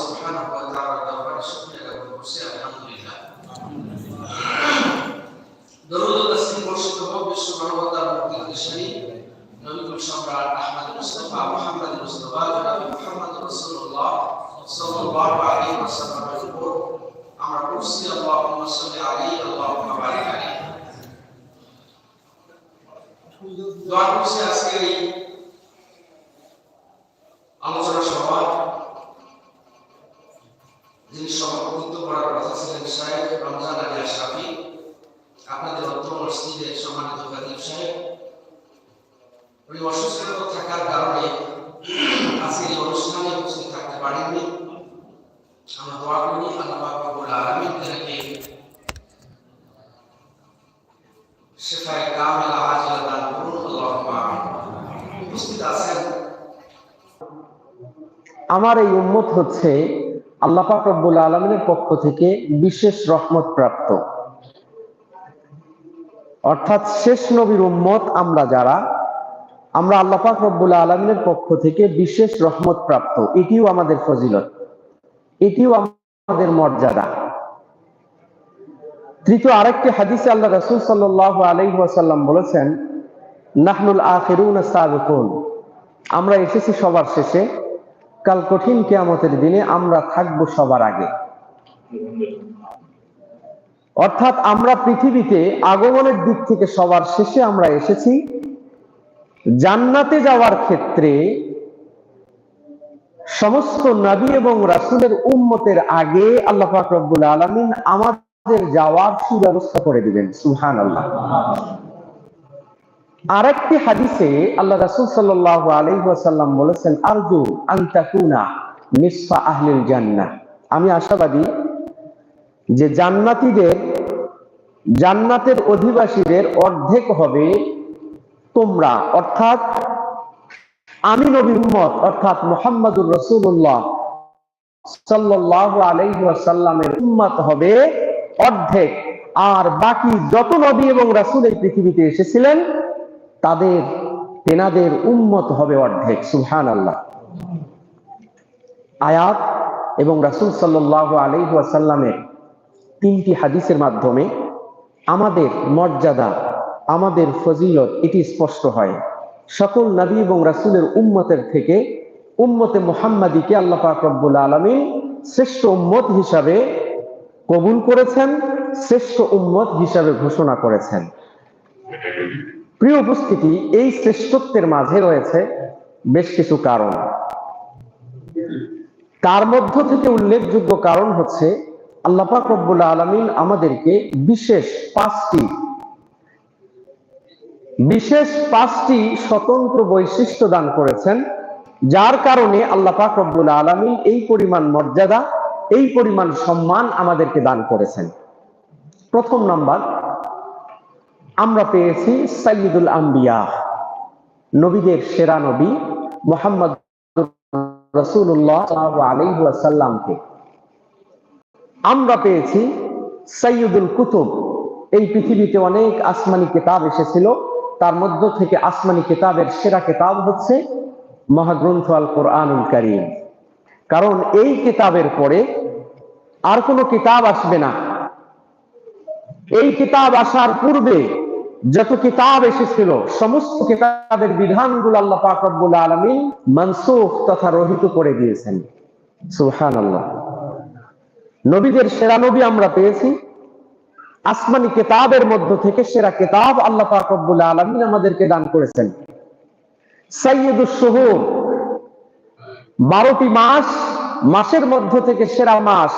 سبحانه وتعالى دربار سكنه لو كرسي الحمد لله. درود تسليم مرشد رب سبحانه وتعالى مقيد الشريف. نبي الشمران أحمد المصطفى محمد المصطفى جناب محمد رسول الله صلى الله عليه وسلم. يقول أمر كرسي اللهم صل عليه اللهم بارك عليه. দোয়া করছি আজকের এই আলোচনা সভা আমার এই উম্মত হচ্ছে আল্লাহ পাক আলমিনের পক্ষ থেকে বিশেষ রহমত প্রাপ্ত। অর্থাৎ শেষ নবীর উম্মত আমরা যারা, আমরা আল্লাহ পাক রব্বুল আলমিনের পক্ষ থেকে বিশেষ রহমত প্রাপ্ত। এটিও আমাদের ফজিলত। এটিও আমাদের মর্যাদা। তৃতীয় আরেকটি হাদিসে আল্লাহ রসুল সাল্লাহ আলাইহি বলেছেন, নাহনুল আখিরুন আমরা এসেছি সবার শেষে। কাল কঠিন কেয়ামতের দিনে আমরা থাকব সবার আগে। অর্থাৎ আমরা পৃথিবীতে আগমনের দিক থেকে সবার শেষে আমরা এসেছি। জান্নাতে যাওয়ার ক্ষেত্রে সমস্ত নবী এবং রাসূলের উম্মতের আগে আল্লাহ পাক রব্বুল আলামিন আমাদের যাওয়ার সুব্যবস্থা করে দিবেন, সুবহানাল্লাহ। আরেকটি হাদিসে আল্লাহ রাসূল সাল্লাল্লাহু আলাইহি বলেছেন, আরজু আন তাকুনা নিসফা আহলিল জান্নাহ। আমি আশাবাদী যে জান্নাতীদের, জান্নাতের অধিবাসীদের অর্ধেক হবে তোমরা। অর্থাৎ আমি নবী উম্মত, অর্থাৎ মোহাম্মদুর রসুল্লাহ সাল্লাল্লাহু আলাইহি ওয়াসাল্লামের উম্মত হবে অর্ধেক। আর বাকি যত নবী এবং রাসূল এই পৃথিবীতে এসেছিলেন তাদের তেনাদের উম্মত হবে অর্ধেক সুহান আল্লাহ আয়াত এবং রাসুল সাল্লাহ আলহাসাল্লামের তিনটি হাদিসের মাধ্যমে আমাদের মর্যাদা, আমাদের ফজিলত, এটি স্পষ্ট হয়। সকল নবী এবং রাসুলের উম্মতের থেকে উম্মতে মোহাম্মদীকে আল্লাহ রব্বুল আলমী শ্রেষ্ঠ উম্মত হিসাবে কবুল করেছেন, শ্রেষ্ঠ উম্মত হিসাবে ঘোষণা করেছেন। প্রিয় উপস্থিতি, এই শ্রেষ্ঠত্বের মাঝে রয়েছে বেশ কিছু কারণ। তার মধ্য থেকে উল্লেখযোগ্য কারণ হচ্ছে আল্লাপাক রব্বুল আলমিন আমাদেরকে বিশেষ পাঁচটি বিশেষ পাঁচটি স্বতন্ত্র বৈশিষ্ট্য দান করেছেন, যার কারণে আল্লাহ পাক রব্বুল আলমিন এই পরিমাণ মর্যাদা, এই পরিমাণ সম্মান আমাদেরকে দান করেছেন। প্রথম নাম্বার আমরা পেয়েছি সাইয়দুল আম্বিয়া, নবীদের সেরা নবী মোহাম্মদ রসুল্লাহ আমরা পেয়েছি সৈয়দুল কুতুব, এই পৃথিবীতে অনেক আসমানি কিতাব এসেছিল, তার মধ্য থেকে আসমানি কিতাবের সেরা কিতাব হচ্ছে মহাগ্রন্থ আল কোরআনুল করিম। কারণ এই কিতাবের পরে আর কোনো কিতাব আসবে না। এই কিতাব আসার পূর্বে যত কিতাব এসেছিল, সমস্ত কিতাবের বিধানগুলো আল্লাহ পাক রব্বুল আলামিন মনসুখ তথা রহিত করে দিয়েছেন। সুবহানাল্লাহ। নবীদের সেরা নবী আমরা পেয়েছি। আসমানি কিতাবের মধ্য থেকে সেরা কিতাব আল্লাহ পাক রব্বুল আলামিন আমাদেরকে দান করেছেন। সাইয়্যিদুস শুহুর 12টি মাস, মাসের মধ্য থেকে সেরা মাস,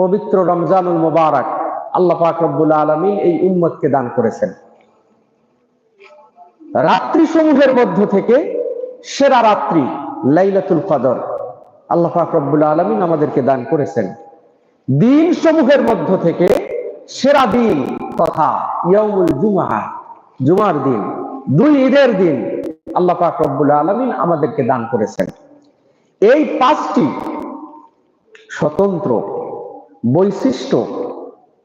পবিত্র রমজানুল মুবারক আল্লাহ পাক রব্বুল আলামিন এই উম্মতকে দান করেছেন। রাত্রি সমূহের মধ্য থেকে সেরা রাত্রি লাইলাতুল কদর। আল্লাহ পাক রব্বুল আলামিন আমাদেরকে দান করেছেন। দিন সমূহের মধ্য থেকে সেরা দিন তথা জুমাহা জুমার দিন, দুই ঈদের দিন আল্লাহ পাক রব্বুল আলামিন আমাদেরকে দান করেছেন। এই পাঁচটি স্বতন্ত্র বৈশিষ্ট্য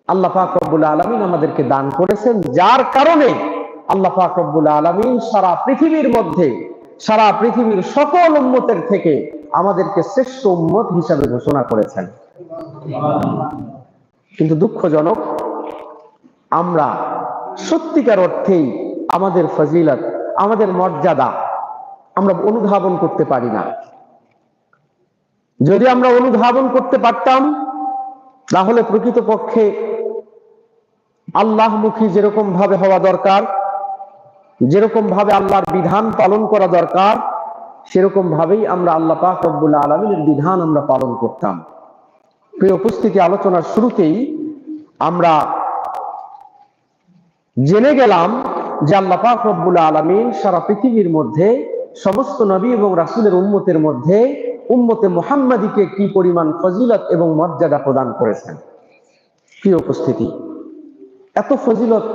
আল্লাহ পাক রব্বুল আলামিন আমাদেরকে দান করেছেন, যার কারণে আল্লাহ পাক রব্বুল সারা পৃথিবীর মধ্যে, সারা পৃথিবীর সকল উন্মতের থেকে আমাদেরকে শ্রেষ্ঠ উন্মত হিসাবে ঘোষণা করেছেন। কিন্তু দুঃখজনক, আমরা সত্যিকার অর্থেই আমাদের ফজিলত, আমাদের মর্যাদা আমরা অনুধাবন করতে পারি না। যদি আমরা অনুধাবন করতে পারতাম, তাহলে প্রকৃতপক্ষে আল্লাহমুখী যেরকম ভাবে হওয়া দরকার যেরকম ভাবে আল্লাহর বিধান পালন করা দরকার, সেরকম ভাবেই আমরা আল্লাহ পাক রব্বুল আলমিনের বিধান আমরা পালন করতাম। প্রিয় উপস্থিতি, আলোচনার শুরুতেই আমরা জেনে গেলাম যে আল্লাহ পাক রব্বুল আলমিন সারা পৃথিবীর মধ্যে, সমস্ত নবী এবং রাসুলের উম্মতের মধ্যে উম্মতে মোহাম্মদীকে কি পরিমাণ ফজিলত এবং মর্যাদা প্রদান করেছেন? প্রিয় উপস্থিতি, এত ফজিলত,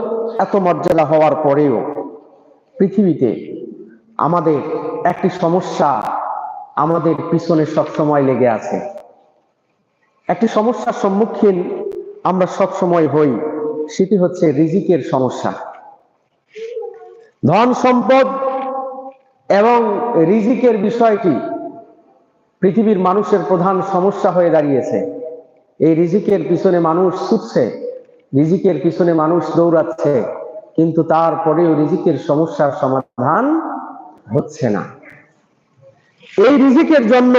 এত মর্যাদা হওয়ার পরেও পৃথিবীতে আমাদের একটি সমস্যা আমাদের পিছনে সব সময় লেগে আছে। একটি সমস্যার সম্মুখীন আমরা সব সময় হই, সেটি হচ্ছে রিজিকের সমস্যা। ধন সম্পদ এবং রিজিকের বিষয়টি পৃথিবীর মানুষের প্রধান সমস্যা হয়ে দাঁড়িয়েছে। এই রিজিকের পিছনে মানুষ ছুটছে, রিজিকের পিছনে মানুষ দৌড়াচ্ছে। কিন্তু তারপরেও রিজিকের সমস্যার সমাধান হচ্ছে না। এই রিজিকের জন্য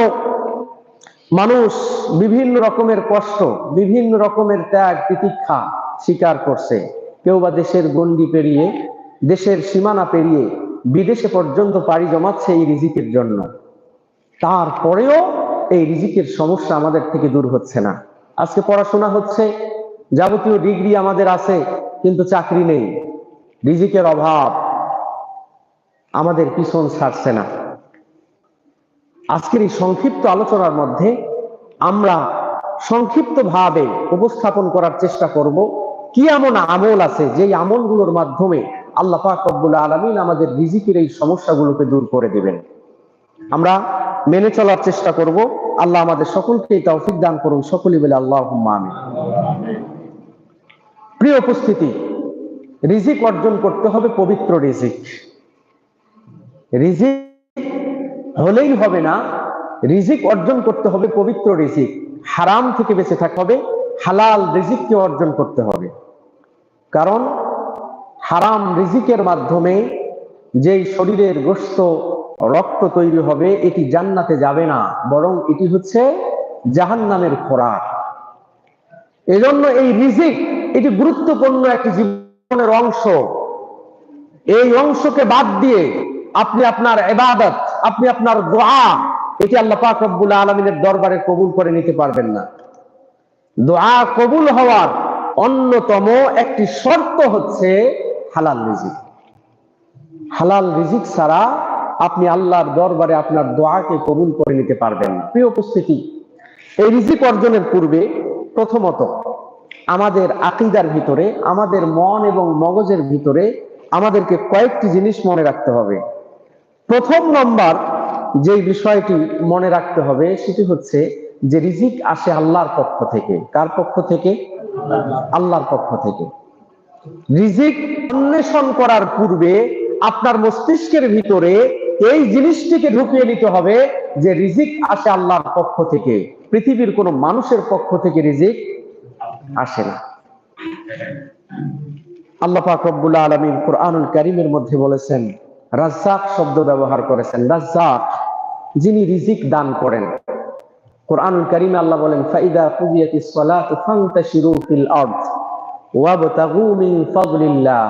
মানুষ বিভিন্ন রকমের কষ্ট, বিভিন্ন রকমের ত্যাগ, তিতিক্ষা স্বীকার করছে। কেউ বা দেশের গন্ডি পেরিয়ে, দেশের সীমানা পেরিয়ে বিদেশে পর্যন্ত পাড়ি জমাচ্ছে এই রিজিকের জন্য। তারপরেও এই রিজিকের সমস্যা আমাদের থেকে দূর হচ্ছে না। আজকে পড়াশোনা হচ্ছে, যাবতীয় ডিগ্রি আমাদের আছে, কিন্তু চাকরি নেই। রিজিকের অভাব আমাদের পিছন ছাড়ছে না। আজকের এই সংক্ষিপ্ত আলোচনার মধ্যে আমরা সংক্ষিপ্ত ভাবে উপস্থাপন করার চেষ্টা করব, কি এমন আমল আছে যেই আমলগুলোর মাধ্যমে আল্লাহ পাক রব্বুল আলমিন আমাদের রিজিকের এই সমস্যাগুলোকে দূর করে দেবেন। আমরা মেনে চলার চেষ্টা করব। আল্লাহ আমাদের সকলকে তৌফিক দান করুন। সকলে বলে আল্লাহ প্রিয় উপস্থিতি রিজিক অর্জন করতে হবে, পবিত্র রিজিক। রিজিক হলেই হবে না, রিজিক অর্জন করতে হবে, পবিত্র রিজিক। হারাম থেকে বেঁচে থাকতে হবে, হালাল রিজিককে অর্জন করতে হবে। কারণ হারাম রিজিকের মাধ্যমে যেই শরীরের গোস্ত রক্ত তৈরি হবে, এটি জান্নাতে যাবে না, বরং এটি হচ্ছে জাহান্নামের খোরাক। এজন্য এই রিজিক, এটি গুরুত্বপূর্ণ একটি জীবনের অংশ। এই অংশকে বাদ দিয়ে আপনি আপনার এবাদত আপনি আপনার দোয়া, এটি আল্লাহ পাক রব্বুল আলমিনের দরবারে কবুল করে নিতে পারবেন না। দোয়া কবুল হওয়ার অন্যতম একটি শর্ত হচ্ছে হালাল রিজিক। হালাল রিজিক ছাড়া আপনি আল্লাহর দরবারে আপনার দোয়াকে কবুল করে নিতে পারবেন প্রিয় উপস্থিতি, এই রিজিক অর্জনের পূর্বে প্রথমত আমাদের আকিদার ভিতরে, আমাদের মন এবং মগজের ভিতরে আমাদেরকে কয়েকটি জিনিস মনে রাখতে হবে। প্রথম নম্বর যে বিষয়টি মনে রাখতে হবে সেটি হচ্ছে যে রিজিক আসে আল্লাহর পক্ষ থেকে। কার পক্ষ থেকে? আল্লাহর পক্ষ থেকে। রিজিক অন্বেষণ করার পূর্বে আপনার মস্তিষ্কের ভিতরে এই জিনিসটিকে ঢুকিয়ে নিতে হবে যে রিজিক আসে আল্লাহর পক্ষ থেকে। পৃথিবীর কোন মানুষের পক্ষ থেকে রিজিক আসে না। আল্লাহ পাক রব্বুল আলমিন কোরআনুল কারিমের মধ্যে বলেছেন, রাজ্জাক শব্দ ব্যবহার করেছেন, রাজ্জাক, যিনি রিজিক দান করেন। কোরআনুল কারিমে আল্লাহ বলেন, ফাইদা কুদিয়াতিস সালাতু ফান্তাশিরু ফিল আরদ ওয়াবতাগু মিন ফাদলিল্লাহ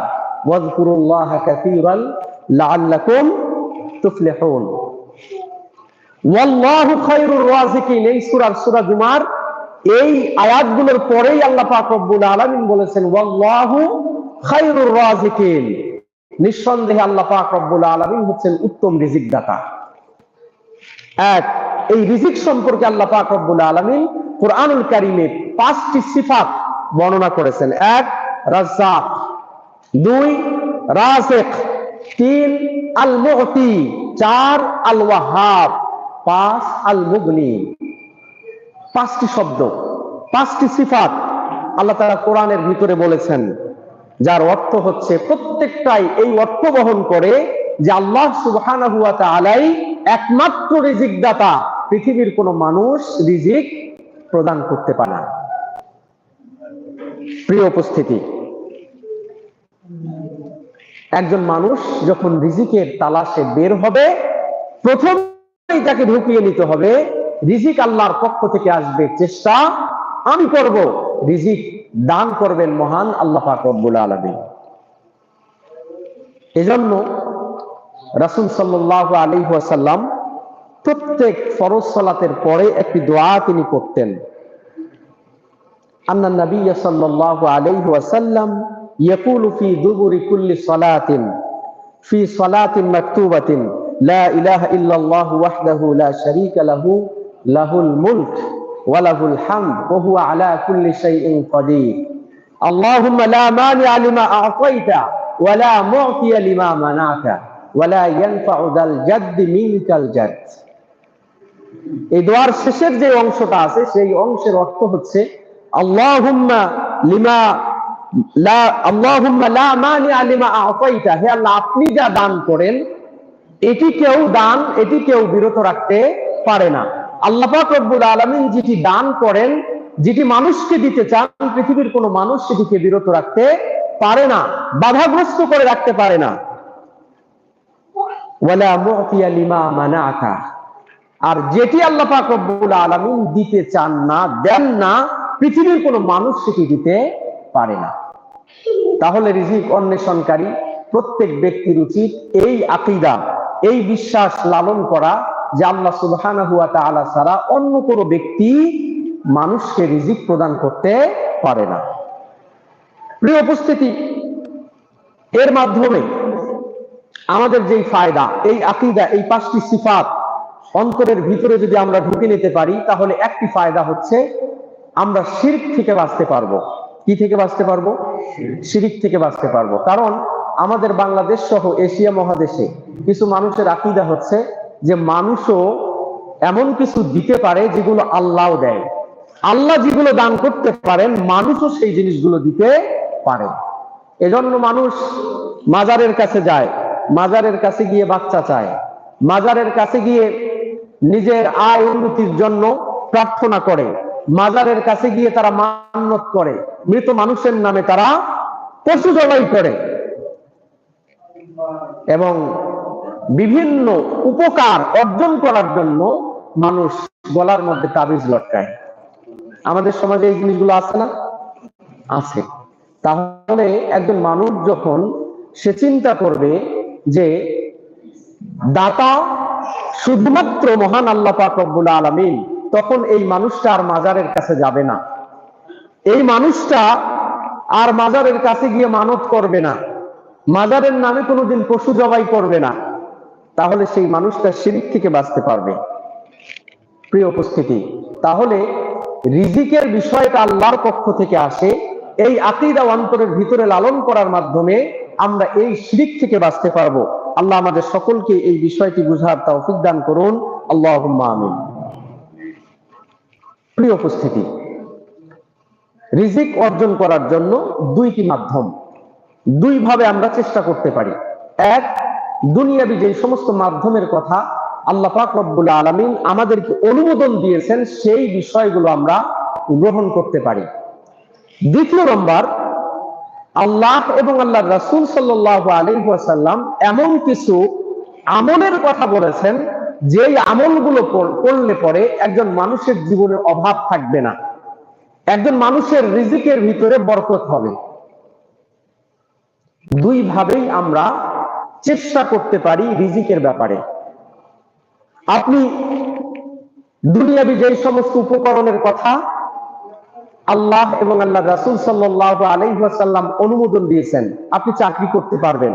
ওয়াযকুরুল্লাহা কাসীরান লাআল্লাকুম তুফলিহুন। ওয়াল্লাহু খায়রুর রাযিকিন এই সূরার সূরা জুমার এই আয়াতগুলোর পরেই আল্লাহ পাক রব্বুল আলামিন বলেছেন, ওয়াল্লাহু খায়রুর রাযিকিন নিঃসন্দেহে আল্লাহ পাক রব্বুল আলামিন হচ্ছেন উত্তম রিজিক দাতা এক, এই রিজিক সম্পর্কে আল্লাহ পাক রব্বুল আলামিন কোরআনুল কারীমে পাঁচটি সিফাত বর্ণনা করেছেন। এক, রাজ্জাক। দুই, রাজিক। তিন আল মুগতি চার আল ওয়াহাব পাঁচ আল মুগনি পাঁচটি শব্দ, পাঁচটি সিফাত আল্লাহ তাআলা কোরআনের ভিতরে বলেছেন, যার অর্থ হচ্ছে প্রত্যেকটাই এই অর্থ বহন করে যে আল্লাহ সুবহানাহু ওয়া তাআলাই একমাত্র রিজিক দাতা পৃথিবীর কোন মানুষ রিজিক প্রদান করতে পারে না। প্রিয় উপস্থিতি, একজন মানুষ যখন রিজিকের তালাশে বের হবে, প্রথমেই তাকে ঢুকিয়ে নিতে হবে রিজিক আল্লাহর পক্ষ থেকে আসবে চেষ্টা আমি করব। রিজিক দান করবেন মহান আল্লাহ পাকবুল আলমী এজন্য রাসুল সাল্লাহ আলী ওয়াসাল্লাম প্রত্যেক ফরজ সালাতের পরে একটি দোয়া তিনি করতেন। أن النبي صلى الله عليه وسلم يقول في دبر كل صلاة في صلاة مكتوبة لا إله إلا الله وحده لا লাহুল মুলক ওয়ালাহুল হামদ ওহু আলা কুল্লি শাইইন আল্লাহুম্মা লা লিমা আ'তাইতা ওয়ালা মু'তিয়া লিমা মানাতা ওয়ালা ইয়ানফা'উ দাল মিনকাল জাদ এই দোয়ার শেষের যে অংশটা আছে, সেই অংশের অর্থ হচ্ছে, আল্লাহুম্মা লিমা লা, আল্লাহুম্মা লা মানিআ আলিমা আ'তাইতা। হে আল্লাহ, আপনি যা দান করেন, এটি কেউ দান, এটি কেউ বিরত রাখতে পারে না। আল্লাহ পাক রব্বুল আলামিন যেটি দান করেন, যেটি মানুষকে দিতে চান, পৃথিবীর কোনো মানুষ সেটিকে বিরত রাখতে পারে না, বাধাগ্রস্ত করে রাখতে পারে না। আর যেটি আল্লাহ রব্বুল আলামিন দিতে চান না, দেন না, পৃথিবীর কোনো মানুষ সেটি দিতে পারে না। তাহলে রিজিক অন্বেষণকারী প্রত্যেক ব্যক্তির উচিত এই আকিদা, এই বিশ্বাস লালন করা যে আল্লাহ সুবহানাহু ওয়া তাআলা ছাড়া অন্য কোনো ব্যক্তি মানুষকে রিজিক প্রদান করতে পারে না। প্রিয় উপস্থিতি, এর মাধ্যমে আমাদের যেই ফায়দা, এই আকিদা, এই পাঁচটি সিফাত অন্তরের ভিতরে যদি আমরা ঢুকে নিতে পারি, তাহলে একটি ফায়দা হচ্ছে আমরা শিরিক থেকে বাঁচতে পারব। কি থেকে বাঁচতে পারব? শিরিক থেকে বাঁচতে পারব। কারণ আমাদের বাংলাদেশ সহ এশিয়া মহাদেশে কিছু মানুষের আকিদা হচ্ছে যে মানুষও এমন কিছু দিতে পারে যেগুলো আল্লাহ দেয়। আল্লাহ যেগুলো দান করতে পারেন, মানুষও সেই জিনিসগুলো দিতে পারে। এজন্য মানুষ মাজারের কাছে যায়, মাজারের কাছে গিয়ে বাচ্চা চায়, মাজারের কাছে গিয়ে নিজের আয় উন্নতির জন্য প্রার্থনা করে, মাজারের কাছে গিয়ে তারা মান্যত করে, মৃত মানুষের নামে তারা পশু জবাই করে। এবং বিভিন্ন উপকার অর্জন করার জন্য মানুষ গলার মধ্যে তাবিজ লটকায়। আমাদের সমাজে এই জিনিসগুলো আছে না? আছে। তাহলে একজন মানুষ যখন সে চিন্তা করবে যে দাতা শুধুমাত্র মহান আল্লাহ পাক রব্বুল আলামিন, তখন এই মানুষটা আর মাজারের কাছে যাবে না। এই মানুষটা আর মাজারের কাছে গিয়ে মানত করবে না। মাজারের নামে কোনোদিন পশু জবাই করবে না। তাহলে সেই মানুষটা শিরিক থেকে বাঁচতে পারবে। প্রিয় উপস্থিতি, তাহলে রিজিকের বিষয়টা আল্লাহর পক্ষ থেকে আসে, এই আকিদা অন্তরের ভিতরে লালন করার মাধ্যমে আমরা এই শিরিক থেকে বাঁচতে পারব। আল্লাহ আমাদের সকলকে এই বিষয়টি বুঝার তৌফিক দান করুন। আল্লাহ আমিন। প্রিয় উপস্থিতি, রিজিক অর্জন করার জন্য দুইটি মাধ্যম দুই ভাবে আমরা চেষ্টা করতে পারি। এক দুনিয়াবি যে সমস্ত মাধ্যমের কথা আল্লাহ পাক রব্বুল আলামিন আমাদেরকে অনুমোদন দিয়েছেন, সেই বিষয়গুলো আমরা গ্রহণ করতে পারি। দ্বিতীয় নম্বর, আল্লাহ এবং আল্লাহ রাসূল সাল্লাল্লাহু আলাইহি ওয়াসাল্লাম এমন কিছু আমলের কথা বলেছেন, যেই আমলগুলো কর- করলে পরে একজন মানুষের জীবনে অভাব থাকবে না। একজন মানুষের রিজিকের ভিতরে বরকত হবে। দুই ভাবেই আমরা চেষ্টা করতে পারি রিজিকের ব্যাপারে। আপনি দুনিয়াবি যে সমস্ত উপকরণের কথা আল্লাহ এবং আল্লাহ রাসুল সাল্লাহ আলহাসাল্লাম অনুমোদন দিয়েছেন, আপনি চাকরি করতে পারবেন।